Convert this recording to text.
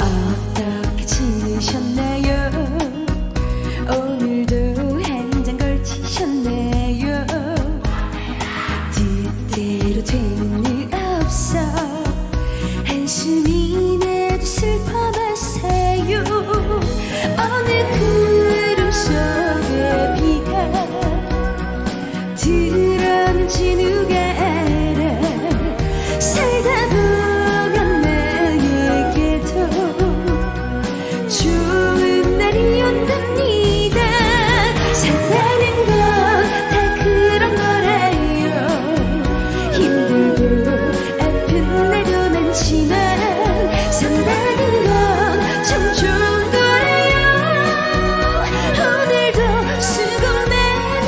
어떻게 지내셨나요? 오늘도 한 잔 걸치셨나요? 뜻대로 되는 일 없어. 한숨이 起眉。